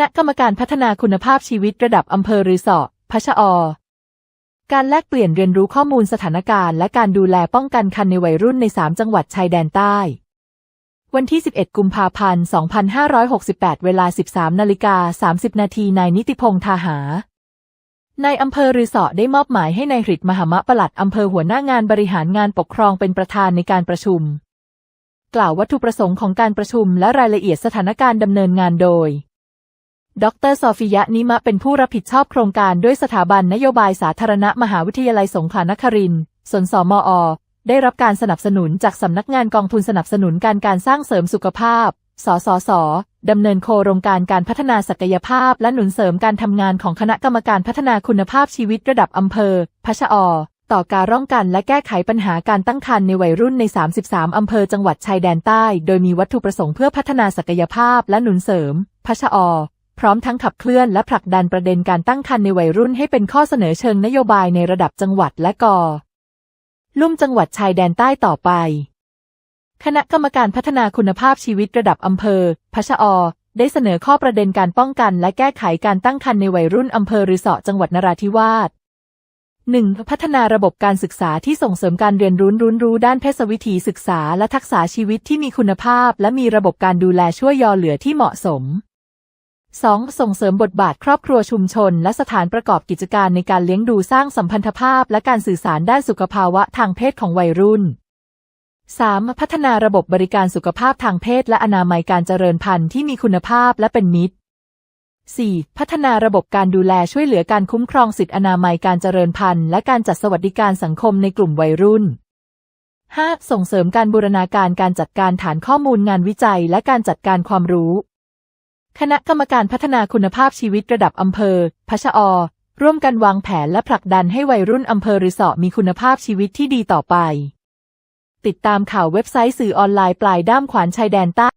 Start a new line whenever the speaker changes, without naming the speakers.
ณะกรรมการพัฒนาคุณภาพชีวิตระดับอำเภอรือสอพชอ การแลกเปลี่ยนเรียนรู้ข้อมูลสถานการณ์และการดูแลป้องกันคันในวัยรุ่นใน 3 จังหวัดชายแดนใต้ วันที่ 11 กุมภาพันธ์ 2568 เวลา 13 นาฬิกา 30 นาทีนายนิติพงษ์ทาหานายอำเภอรือสอได้มอบหมายให้นายหริดมหามะปลัดอำเภอหัวหน้างานบริหารงานปกครองเป็นประธานในการประชุม กล่าววัตถุประสงค์ของการประชุมและรายละเอียดสถานการณ์ดำเนินงานโดย ดรซอฟิยะนิมะเป็นผู้รับผิดชอบโครงการด้วยสถาบันนโยบายสาธารณะมหาวิทยาลัยสงขลานครินทร์สนสมอ ได้รับการสนับสนุนจากสำนักงานกองทุนสนับสนุนการการสร้างเสริมสุขภาพ สสส ดำเนินโครงการการพัฒนาศักยภาพ และหนุนเสริมการทำงานของคณะกรรมการพัฒนาคุณภาพชีวิตระดับอำเภอ พชอ ต่อการร่องกันและแก้ไขปัญหาการตั้งครรภ์ในวัยรุ่นใน 33 อำเภอจังหวัดชายแดนใต้ โดยมีวัตถุประสงค์เพื่อพัฒนาศักยภาพและหนุนเสริม พชอ พร้อมทั้งขับเคลื่อนและผลักดันประเด็นการตั้งครรภ์ในวัยรุ่นให้เป็นข้อเสนอเชิงนโยบายในระดับจังหวัดและกอลุ่มจังหวัดชายแดนใต้ต่อไป คณะกรรมการพัฒนาคุณภาพชีวิตระดับอำเภอพชอ ได้เสนอข้อประเด็นการป้องกันและแก้ไขการตั้งครรภ์ในวัยรุ่นอำเภอรือสอจังหวัดนราธิวาส 1. พัฒนาระบบการศึกษาที่ส่งเสริมการเรียนรู้รู้รู้ด้านเพศวิถีศึกษาและทักษะชีวิตที่มีคุณภาพ และมีระบบการดูแลช่วยยอเหลือที่เหมาะสม 2. ส่งเสริมบทบาทครอบครัวชุมชน และสถานประกอบกิจการในการเลี้ยงดูสร้างสัมพันธภาพ และการสื่อสารด้านสุขภาวะทางเพศของวัยรุ่น 3. พัฒนาระบบบริการสุขภาพทางเพศ และอนามัยการเจริญพันธุ์ที่มีคุณภาพและเป็นมิตร 4. พัฒนาระบบการดูแลช่วยเหลือการคุ้มครองสิทธิอนามัยการเจริญพันธุ์ และการจัดสวัสดิการสังคมในกลุ่มวัยรุ่น 5. ส่งเสริมการบูรณาการการจัดการฐานข้อมูลงานวิจัย และการจัดการความรู้ คณะกรรมการพัฒนาคุณภาพชีวิตระดับอำเภอพชอ ร่วมกันวางแผนและผลักดันให้วัยรุ่นอำเภอริสอมีคุณภาพชีวิตที่ดีต่อไป ติดตามข่าวเว็บไซต์สื่อออนไลน์ปลายด้ามขวานชายแดนใต้